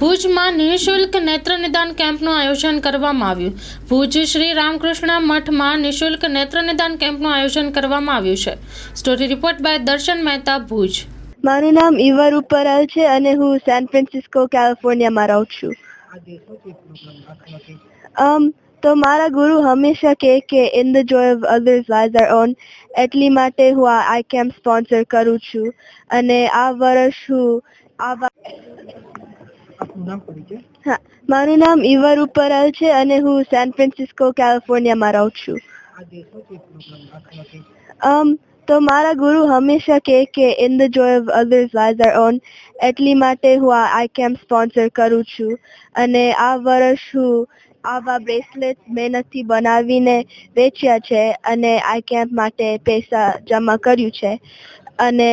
ભુજમાં નિઃશુલ્ક નેત્ર નિદાન કેમ્પનું આયોજન કરવામાં આવ્યું. ભુજ શ્રી રામકૃષ્ણ મઠમાં નિઃશુલ્ક નેત્ર નિદાન કેમ્પનું આયોજન કરવામાં આવ્યું છે. સ્ટોરી રિપોર્ટ બાય દર્શન મહેતા ભુજ. મારું નામ ઈવર ઉપરાલ છે અને હું સેન ફ્રાન્સિસ્કો કેલિફોર્નિયામાં રહું છું. um, તો મારા ગુરુ હંમેશા કહે કે in the joy of others lies our own એટલી માટે હું આ આઈ કેમ્પ સ્પોન્સર કરું છું. અને આ વર્ષ હું હા મારું નામ ઈવર રૂપરાલ છે અને હું સેન ફ્રાન્સિસ્કો કેલિફોર્નિયામાં રહું છું. um, તો મારા ગુરુ હંમેશા કહે કે in the joy of others lies our own એટલી માટે હું આ આઈ કેમ્પ સ્પોન્સર કરું છું. અને આ વર્ષ હું આવા બ્રેસલેટ મહેનતથી બનાવીને વેચ્યા છે અને આઈ કેમ્પ માટે પૈસા જમા કર્યું છે. અને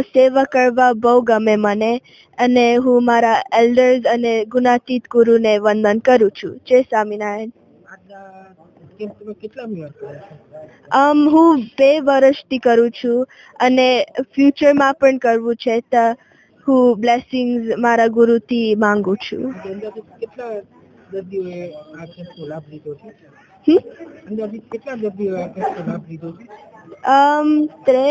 સેવા કરવા બહુ ગમે મને અને હું મારા એલ્ડર્સ અને ગુણાતીત ગુરુને વંદન કરું છું. જય સ્વામિનારાયણ. હું બે વર્ષથી કરું છું અને ફ્યુચરમાં પણ કરવું છે તો હું બ્લેસિંગ્સ મારા ગુરુથી માંગુ છું. કેટલા દર્દીઓએ આ કેમ્પનો લાભ લીધો છે અંદાજિત કેટલા દર્દીઓએ આ કેમ્પનો લાભ લીધો છે? um, ત્રે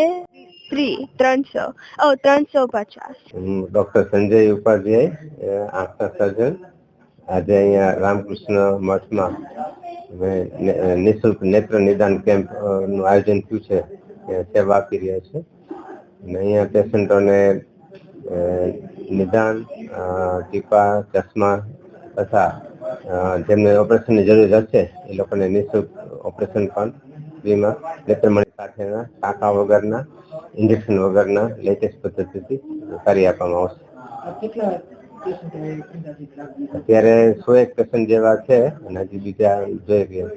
ડૉક્ટર સંજય ઉપાધ્યાય આંખના સર્જન. આજે અહીંયા રામકૃષ્ણ મઠમાં નિઃશુલ્ક નેત્ર નિદાન કેમ્પનું આયોજન થયું છે. સેવા આપી રહ્યા છે. અને અહીંયા પેશન્ટોને નિદાન ટીપા, ચશ્મા તથા જેમને જેમને ઓપરેશનની જરૂર હશે, એ લોકોને નિઃશુલ્ક ઓપરેશન પણ ફ્રીમાં. નેત્રમણી સાથેના, ટાંકા વગરના ઇન્જેક્શન વગરના લેટેસ્ટ પદ્ધતિથી કરી આપવામાં આવશે. અત્યારે સો એક પેશન્ટ જેવા છે અને હજી બીજા જોઈ રહ્યા